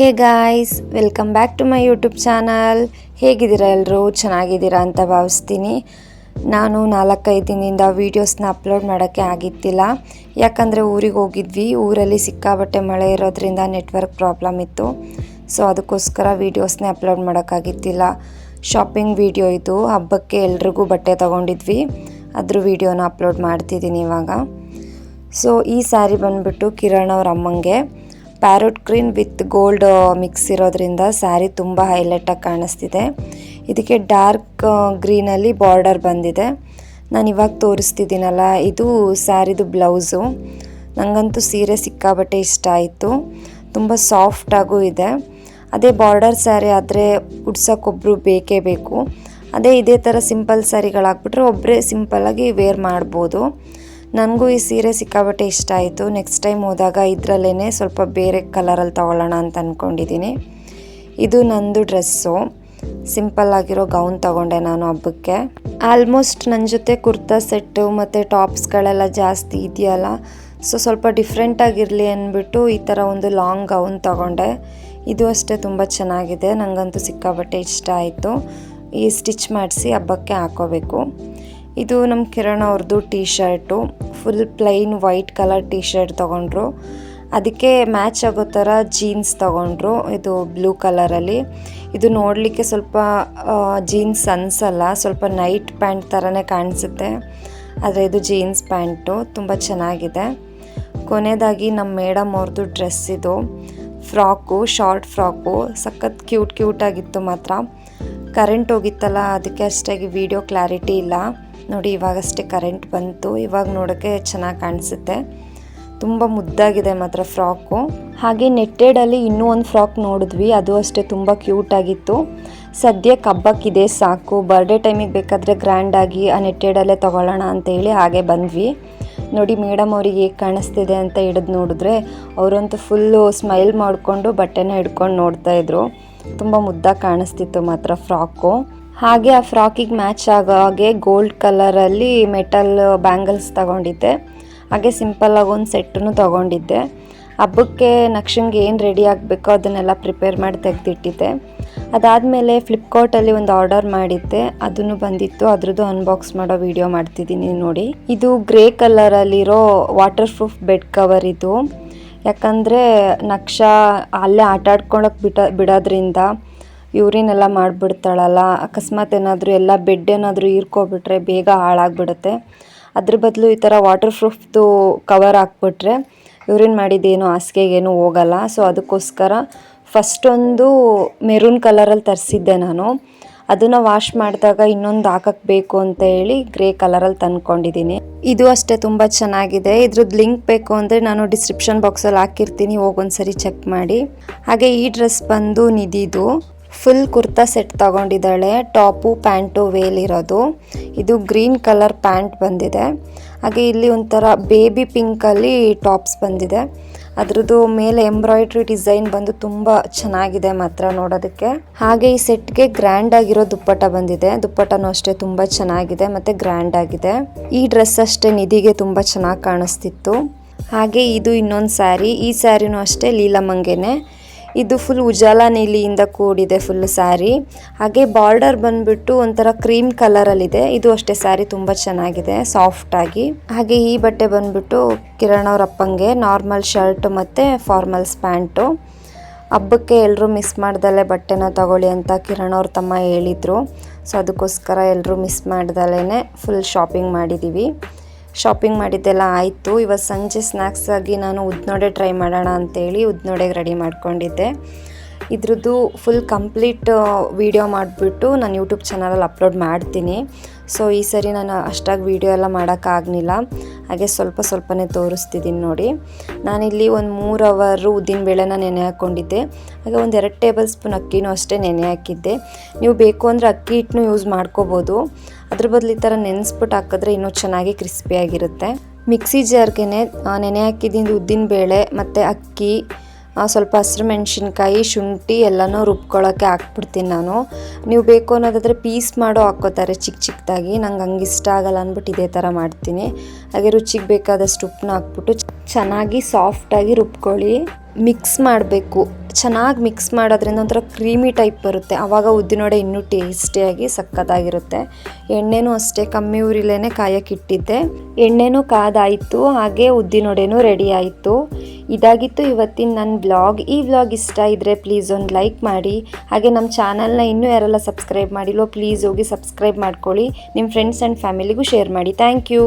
hey guys, welcome back to my YouTube channel. ಹೇಗಿದ್ದೀರಾ ಎಲ್ಲರೂ ಚೆನ್ನಾಗಿದ್ದೀರಾ ಅಂತ ಭಾವಿಸ್ತೀನಿ. ನಾನು ನಾಲ್ಕೈದು ದಿನದಿಂದ ವೀಡಿಯೋಸ್ನ ಅಪ್ಲೋಡ್ ಮಾಡೋಕ್ಕೆ ಆಗಿತ್ತಿಲ್ಲ. ಯಾಕಂದರೆ ಊರಿಗೆ ಹೋಗಿದ್ವಿ. ಊರಲ್ಲಿ ಸಿಕ್ಕಾಬಟ್ಟೆ ಮಳೆ ಇರೋದ್ರಿಂದ ನೆಟ್ವರ್ಕ್ ಪ್ರಾಬ್ಲಮ್ ಇತ್ತು. ಸೊ, ಅದಕ್ಕೋಸ್ಕರ ವೀಡಿಯೋಸ್ನೇ ಅಪ್ಲೋಡ್ ಮಾಡೋಕ್ಕಾಗಿತ್ತಿಲ್ಲ. ಶಾಪಿಂಗ್ ವೀಡಿಯೋ ಇದು. ಹಬ್ಬಕ್ಕೆ ಎಲ್ರಿಗೂ ಬಟ್ಟೆ ತೊಗೊಂಡಿದ್ವಿ. ಅದ್ರ ವೀಡಿಯೋನ ಅಪ್ಲೋಡ್ ಮಾಡ್ತಿದ್ದೀನಿ ಇವಾಗ. ಸೊ, ಈ ಸ್ಯಾರಿ ಬಂದುಬಿಟ್ಟು ಕಿರಣ್ ಅವ್ರ ಅಮ್ಮಂಗೆ. Parrot green with gold mix ಇರೋದ್ರಿಂದ ಸ್ಯಾರಿ ತುಂಬ ಹೈಲೈಟಾಗಿ ಕಾಣಿಸ್ತಿದೆ. ಇದಕ್ಕೆ ಡಾರ್ಕ್ ಗ್ರೀನಲ್ಲಿ ಬಾರ್ಡರ್ ಬಂದಿದೆ. ನಾನು ಇವಾಗ ತೋರಿಸ್ತಿದ್ದೀನಲ್ಲ, ಇದು ಸ್ಯಾರಿದು ಬ್ಲೌಸು. ನನಗಂತೂ ಸೀರೆ ಸಿಕ್ಕಾಬಟ್ಟೆ ಇಷ್ಟ ಆಯಿತು. ತುಂಬ ಸಾಫ್ಟಾಗೂ ಇದೆ. ಅದೇ ಬಾರ್ಡರ್ ಸ್ಯಾರಿ ಆದರೆ ಉಡ್ಸೋಕ್ಕೊಬ್ರು ಬೇಕೇ ಬೇಕು. ಅದೇ ಇದೇ ಥರ ಸಿಂಪಲ್ ಸ್ಯಾರಿಗಳಾಗ್ಬಿಟ್ರೆ ಒಬ್ಬರೇ ಸಿಂಪಲ್ಲಾಗಿ ವೇರ್ ಮಾಡ್ಬೋದು. ನನಗೂ ಈ ಸೀರೆ ಸಿಕ್ಕಾಬಟ್ಟೆ ಇಷ್ಟ ಆಯಿತು. ನೆಕ್ಸ್ಟ್ ಟೈಮ್ ಹೋದಾಗ ಇದರಲ್ಲೇ ಸ್ವಲ್ಪ ಬೇರೆ ಕಲರಲ್ಲಿ ತೊಗೊಳ್ಳೋಣ ಅಂತ ಅಂದ್ಕೊಂಡಿದ್ದೀನಿ ಇದು ನಂದು ಡ್ರೆಸ್ಸು ಸಿಂಪಲ್ ಆಗಿರೋ ಗೌನ್ ತಗೊಂಡೆ ನಾನು ಹಬ್ಬಕ್ಕೆ. ಆಲ್ಮೋಸ್ಟ್ ನನ್ನ ಜೊತೆ ಕುರ್ತಾ ಸೆಟ್ಟು ಮತ್ತು ಟಾಪ್ಸ್ಗಳೆಲ್ಲ ಜಾಸ್ತಿ ಇದೆಯಲ್ಲ ಸೊ ಸ್ವಲ್ಪ ಡಿಫ್ರೆಂಟಾಗಿರಲಿ ಅಂದ್ಬಿಟ್ಟು ಈ ಥರ ಒಂದು ಲಾಂಗ್ ಗೌನ್ ತಗೊಂಡೆ. ಇದು ಅಷ್ಟೇ ತುಂಬ ಚೆನ್ನಾಗಿದೆ. ನನಗಂತೂ ಸಿಕ್ಕಾಬಟ್ಟೆ ಇಷ್ಟ ಆಯಿತು. ಈ ಸ್ಟಿಚ್ ಮಾಡಿಸಿ ಹಬ್ಬಕ್ಕೆ ಹಾಕೋಬೇಕು. ಇದು ನಮ್ಮ ಕಿರಣ್ ಅವ್ರದ್ದು T shirt full plain white colour T shirt ತೊಗೊಂಡ್ರು. ಅದಕ್ಕೆ ಮ್ಯಾಚ್ ಆಗೋ ಥರ ಜೀನ್ಸ್ ತೊಗೊಂಡ್ರು. ಇದು ಬ್ಲೂ ಕಲರಲ್ಲಿ ಇದು ನೋಡಲಿಕ್ಕೆ ಸ್ವಲ್ಪ ಜೀನ್ಸ್ ಅನ್ಸಲ್ಲ. ಸ್ವಲ್ಪ ನೈಟ್ ಪ್ಯಾಂಟ್ ಥರನೇ ಕಾಣಿಸುತ್ತೆ. ಆದರೆ ಇದು ಜೀನ್ಸ್ ಪ್ಯಾಂಟು ತುಂಬ ಚೆನ್ನಾಗಿದೆ. ಕೊನೆಯದಾಗಿ ನಮ್ಮ ಮೇಡಮ್ ಅವ್ರದ್ದು ಡ್ರೆಸ್ ಇದು. ಫ್ರಾಕು ಶಾರ್ಟ್ ಫ್ರಾಕು ಸಖತ್ ಕ್ಯೂಟ್ ಕ್ಯೂಟಾಗಿತ್ತು ಮಾತ್ರ. ಕರೆಂಟ್ ಹೋಗಿತ್ತಲ್ಲ, ಅದಕ್ಕೆ ಅಷ್ಟಾಗಿ ವಿಡಿಯೋ ಕ್ಲಾರಿಟಿ ಇಲ್ಲ. ನೋಡಿ ಇವಾಗಷ್ಟೇ ಕರೆಂಟ್ ಬಂತು. ಇವಾಗ ನೋಡೋಕ್ಕೆ ಚೆನ್ನಾಗಿ ಕಾಣಿಸುತ್ತೆ. ತುಂಬ ಮುದ್ದಾಗಿದೆ ಮಾತ್ರ ಫ್ರಾಕು. ಹಾಗೆ ನೆಟ್ಟೆಡಲ್ಲಿ ಇನ್ನೂ ಒಂದು ಫ್ರಾಕ್ ನೋಡಿದ್ವಿ. ಅದು ಅಷ್ಟೇ ತುಂಬ ಕ್ಯೂಟಾಗಿತ್ತು ಸದ್ಯಕ್ಕೆ ಹಬ್ಬಕ್ಕಿದೆ ಸಾಕು. ಬರ್ಡೇ ಟೈಮಿಗೆ ಬೇಕಾದರೆ ಗ್ರ್ಯಾಂಡಾಗಿ ಆ ನೆಟ್ಟೆಡಲ್ಲೇ ತೊಗೊಳ್ಳೋಣ ಅಂತೇಳಿ ಹಾಗೆ ಬಂದ್ವಿ. ನೋಡಿ ಮೇಡಮ್ ಅವ್ರಿಗೆ ಹೇಗೆ ಕಾಣಿಸ್ತಿದೆ ಅಂತ ಹಿಡಿದು ನೋಡಿದ್ರೆ, ಅವರಂತೂ ಫುಲ್ಲು ಸ್ಮೈಲ್ ಮಾಡಿಕೊಂಡು ಬಟ್ಟೆನ ಹಿಡ್ಕೊಂಡು ನೋಡ್ತಾಯಿದ್ರು ತುಂಬ ಮುದ್ದಾಗಿ ಕಾಣಿಸ್ತಿತ್ತು ಮಾತ್ರ ಫ್ರಾಕು. ಹಾಗೆ ಆ ಫ್ರಾಕಿಗೆ ಮ್ಯಾಚ್ ಆಗೋ ಹಾಗೆ ಗೋಲ್ಡ್ ಕಲರಲ್ಲಿ ಮೆಟಲ್ ಬ್ಯಾಂಗಲ್ಸ್ ತಗೊಂಡಿದ್ದೆ. ಹಾಗೆ ಸಿಂಪಲ್ಲಾಗಿ ಒಂದು ಸೆಟ್ಟನ್ನು ತೊಗೊಂಡಿದ್ದೆ. ಹಬ್ಬಕ್ಕೆ ನಕ್ಷಂಗೆ ಏನು ರೆಡಿ ಆಗಬೇಕೋ ಅದನ್ನೆಲ್ಲ ಪ್ರಿಪೇರ್ ಮಾಡಿ ತೆಗೆದಿಟ್ಟಿದ್ದೆ. ಅದಾದಮೇಲೆ ಫ್ಲಿಪ್ಕಾರ್ಟಲ್ಲಿ ಒಂದು ಆರ್ಡರ್ ಮಾಡಿದ್ದೆ. ಅದನ್ನು ಬಂದಿತ್ತು. ಅದ್ರದ್ದು ಅನ್ಬಾಕ್ಸ್ ಮಾಡೋ ವಿಡಿಯೋ ಮಾಡ್ತಿದ್ದೀನಿ ನೋಡಿ. ಇದು ಗ್ರೇ ಕಲರಲ್ಲಿರೋ ವಾಟರ್ ಪ್ರೂಫ್ ಬೆಡ್ ಕವರ್ ಇದು. ಯಾಕಂದರೆ ನಕ್ಷ ಅಲ್ಲೇ ಆಟ ಆಡ್ಕೊಳಕ್ಕೆ ಬಿಟ್ಟ ಬಿಡೋದ್ರಿಂದ ಯೂರಿನ್ ಎಲ್ಲ ಮಾಡಿಬಿಡ್ತಾಳಲ್ಲ, ಅಕಸ್ಮಾತ್ ಏನಾದರೂ ಎಲ್ಲ ಬೆಡ್ ಏನಾದರೂ ಹೀರ್ಕೊಬಿಟ್ರೆ ಬೇಗ ಹಾಳಾಗ್ಬಿಡುತ್ತೆ. ಅದ್ರ ಬದಲು ಈ ಥರ ವಾಟರ್ ಪ್ರೂಫ್ದು ಕವರ್ ಹಾಕ್ಬಿಟ್ರೆ ಯೂರಿನ್ ಮಾಡಿದ್ದೇನು ಹಾಸಿಗೆಗೇನು ಹೋಗಲ್ಲ. ಸೊ ಅದಕ್ಕೋಸ್ಕರ ಫಸ್ಟೊಂದು ಮೆರೂನ್ ಕಲರಲ್ಲಿ ತರಿಸಿದ್ದೆ ನಾನು. ಅದನ್ನು ವಾಶ್ ಮಾಡಿದಾಗ ಇನ್ನೊಂದು ಹಾಕಕ್ಕೆ ಬೇಕು ಅಂತ ಹೇಳಿ ಗ್ರೇ ಕಲರಲ್ಲಿ ತಂದ್ಕೊಂಡಿದ್ದೀನಿ. ಇದು ಅಷ್ಟೇ ತುಂಬ ಚೆನ್ನಾಗಿದೆ. ಇದ್ರದ್ದು ಲಿಂಕ್ ಬೇಕು ಅಂದರೆ ನಾನು ಡಿಸ್ಕ್ರಿಪ್ಷನ್ ಬಾಕ್ಸಲ್ಲಿ ಹಾಕಿರ್ತೀನಿ ಹೋಗೊಂದ್ಸರಿ ಚೆಕ್ ಮಾಡಿ. ಹಾಗೆ ಈ ಡ್ರೆಸ್ ಬಂದು ನಿಧಿದು. ಫುಲ್ ಕುರ್ತಾ ಸೆಟ್ ತಗೊಂಡಿದ್ದಾಳೆ. ಟಾಪು, ಪ್ಯಾಂಟು, ವೇಲ್ ಇರೋದು. ಇದು ಗ್ರೀನ್ ಕಲರ್ ಪ್ಯಾಂಟ್ ಬಂದಿದೆ. ಹಾಗೆ ಇಲ್ಲಿ ಒಂಥರ ಬೇಬಿ ಪಿಂಕಲ್ಲಿ ಟಾಪ್ಸ್ ಬಂದಿದೆ. ಅದ್ರದ್ದು ಮೇಲೆ ಎಂಬ್ರಾಯ್ಡ್ರಿ ಡಿಸೈನ್ ಬಂದು ತುಂಬ ಚೆನ್ನಾಗಿದೆ ಮಾತ್ರ ನೋಡೋದಕ್ಕೆ. ಹಾಗೆ ಈ ಸೆಟ್ಗೆ ಗ್ರ್ಯಾಂಡ್ ಆಗಿರೋ ದುಪ್ಪಟ ಬಂದಿದೆ. ದುಪ್ಪಟನೂ ಅಷ್ಟೇ ತುಂಬ ಚೆನ್ನಾಗಿದೆ ಮತ್ತು ಗ್ರ್ಯಾಂಡ್ ಆಗಿದೆ. ಈ ಡ್ರೆಸ್ ಅಷ್ಟೇ ನಿಧಿಗೆ ತುಂಬ ಚೆನ್ನಾಗಿ ಕಾಣಿಸ್ತಿತ್ತು. ಹಾಗೆ ಇದು ಇನ್ನೊಂದು ಸ್ಯಾರಿ. ಈ ಸ್ಯಾರಿನೂ ಅಷ್ಟೇ ಲೀಲಮಂಗೆನೆ ಇದು ಫುಲ್ ಉಜಾಲ ನೀಲಿಯಿಂದ ಕೂಡಿದೆ ಫುಲ್ ಸ್ಯಾರಿ ಹಾಗೆ ಬಾರ್ಡರ್ ಬಂದ್ಬಿಟ್ಟು ಒಂಥರ ಕ್ರೀಮ್ ಕಲರಲ್ಲಿದೆ ಇದು ಅಷ್ಟೇ ಸ್ಯಾರಿ ತುಂಬ ಚೆನ್ನಾಗಿದೆ ಸಾಫ್ಟ್ ಆಗಿ. ಹಾಗೆ ಈ ಬಟ್ಟೆ ಬಂದ್ಬಿಟ್ಟು ಕಿರಣ್ ಅವ್ರ ಅಪ್ಪಂಗೆ ನಾರ್ಮಲ್ ಶರ್ಟ್ ಮತ್ತು ಫಾರ್ಮಲ್ಸ್ ಪ್ಯಾಂಟು ಹಬ್ಬಕ್ಕೆ ಎಲ್ಲರೂ ಮಿಸ್ ಮಾಡ್ದಲೆ ಬಟ್ಟೆನ ತಗೊಳ್ಳಿ ಅಂತ ಕಿರಣ್ ಅವ್ರ ತಮ್ಮ ಹೇಳಿದರು. ಸೊ ಅದಕ್ಕೋಸ್ಕರ ಎಲ್ಲರೂ ಮಿಸ್ ಮಾಡ್ದಲೇ ಫುಲ್ ಶಾಪಿಂಗ್ ಮಾಡಿದ್ದೀವಿ ಶಾಪಿಂಗ್ ಮಾಡಿದ್ದೆಲ್ಲ ಆಯಿತು. ಇವತ್ತು ಸಂಜೆ ಸ್ನ್ಯಾಕ್ಸ್ ಆಗಿ ನಾನು ಉದ್ನೋಡೆ ಟ್ರೈ ಮಾಡೋಣ ಅಂತೇಳಿ ಉದ್ನೋಡೆಗೆ ರೆಡಿ ಮಾಡ್ಕೊಂಡಿದ್ದೆ. ಇದ್ರದ್ದು ಫುಲ್ ಕಂಪ್ಲೀಟ್ ವಿಡಿಯೋ ಮಾಡಿಬಿಟ್ಟು ನಾನು ಯೂಟ್ಯೂಬ್ ಚಾನಲಲ್ಲಿ ಅಪ್ಲೋಡ್ ಮಾಡ್ತೀನಿ. ಸೊ ಈ ಸರಿ ನಾನು ಅಷ್ಟಾಗಿ ವೀಡಿಯೋ ಎಲ್ಲ ಮಾಡೋಕ್ಕಾಗಲಿಲ್ಲ ಹಾಗೆ ಸ್ವಲ್ಪ ಸ್ವಲ್ಪನೇ ತೋರಿಸ್ತಿದ್ದೀನಿ ನೋಡಿ. ನಾನಿಲ್ಲಿ ಒಂದು ಮೂರು ಅವರು ಉದ್ದಿನಬೇಳೆನ ನೆನೆ ಹಾಕ್ಕೊಂಡಿದ್ದೆ ಹಾಗೆ ಒಂದು ಎರಡು ಟೇಬಲ್ ಸ್ಪೂನ್ ಅಕ್ಕಿನೂ ಅಷ್ಟೇ ನೆನೆ ಹಾಕಿದ್ದೆ. ನೀವು ಬೇಕು ಅಂದರೆ ಅಕ್ಕಿ ಹಿಟ್ಟನ್ನು ಯೂಸ್ ಮಾಡ್ಕೋಬೋದು. ಅದ್ರ ಬದಲು ಈ ಥರ ನೆನೆಸ್ಬಿಟ್ಟು ಹಾಕಿದ್ರೆ ಇನ್ನೂ ಚೆನ್ನಾಗಿ ಕ್ರಿಸ್ಪಿಯಾಗಿರುತ್ತೆ ಮಿಕ್ಸಿ ಜಾರ್ಗೆ ನೆನೆ ಹಾಕಿದ್ದೀನಿ ಉದ್ದಿನಬೇಳೆ ಮತ್ತು ಅಕ್ಕಿ ಸ್ವಲ್ಪ ಹಸಿರು ಮೆಣಸಿನ್ಕಾಯಿ, ಶುಂಠಿ ಎಲ್ಲನೂ ರುಬ್ಕೊಳ್ಳೋಕ್ಕೆ ಹಾಕ್ಬಿಡ್ತೀನಿ ನಾನು. ನೀವು ಬೇಕು ಅನ್ನೋದಾದರೆ ಪೀಸ್ ಮಾಡೋ ಹಾಕ್ಕೋತಾರೆ ಚಿಕ್ಕ ಚಿಕ್ಕದಾಗಿ ನಂಗೆ ಹಂಗೆ ಇಷ್ಟ ಆಗಲ್ಲ ಅಂದ್ಬಿಟ್ಟು ಇದೇ ಥರ ಮಾಡ್ತೀನಿ. ಹಾಗೆ ರುಚಿಗೆ ಬೇಕಾದಷ್ಟು ಉಪ್ಪನ್ನ ಹಾಕ್ಬಿಟ್ಟು ಚೆನ್ನಾಗಿ ಸಾಫ್ಟಾಗಿ ರುಬ್ಕೊಳ್ಳಿ. ಮಿಕ್ಸ್ ಮಾಡಬೇಕು. ಚೆನ್ನಾಗಿ ಮಿಕ್ಸ್ ಮಾಡೋದ್ರಿಂದ ಒಂಥರ ಕ್ರೀಮಿ ಟೈಪ್ ಬರುತ್ತೆ. ಆವಾಗ ಉದ್ದಿನೋಡೆ ಇನ್ನೂ ಟೇಸ್ಟಿಯಾಗಿ ಸಕ್ಕತ್ತಾಗಿರುತ್ತೆ. ಎಣ್ಣೆನೂ ಅಷ್ಟೇ, ಕಮ್ಮಿ ಉರಿಲೇನೆ ಕಾಯಕ್ಕಿಟ್ಟಿದ್ದೆ ಎಣ್ಣೆನೂ ಕಾದಾಯಿತು, ಹಾಗೆ ಉದ್ದಿನೊಡೆನೂ ರೆಡಿ ಆಯಿತು. ಇದಾಗಿತ್ತು ಇವತ್ತಿನ ನನ್ನ ಬ್ಲಾಗ್ ಈ ವ್ಲಾಗ್ ಇಷ್ಟ ಇದ್ದರೆ ಪ್ಲೀಸ್ ಒಂದು ಲೈಕ್ ಮಾಡಿ. ಹಾಗೆ ನಮ್ಮ ಚಾನಲ್ನ ಇನ್ನೂ ಯಾರೆಲ್ಲ ಸಬ್ಸ್ಕ್ರೈಬ್ ಮಾಡಿಲ್ವೋ ಪ್ಲೀಸ್ ಹೋಗಿ ಸಬ್ಸ್ಕ್ರೈಬ್ ಮಾಡ್ಕೊಳ್ಳಿ. ನಿಮ್ಮ ಫ್ರೆಂಡ್ಸ್ ಆ್ಯಂಡ್ ಫ್ಯಾಮಿಲಿಗೂ ಶೇರ್ ಮಾಡಿ. Thank you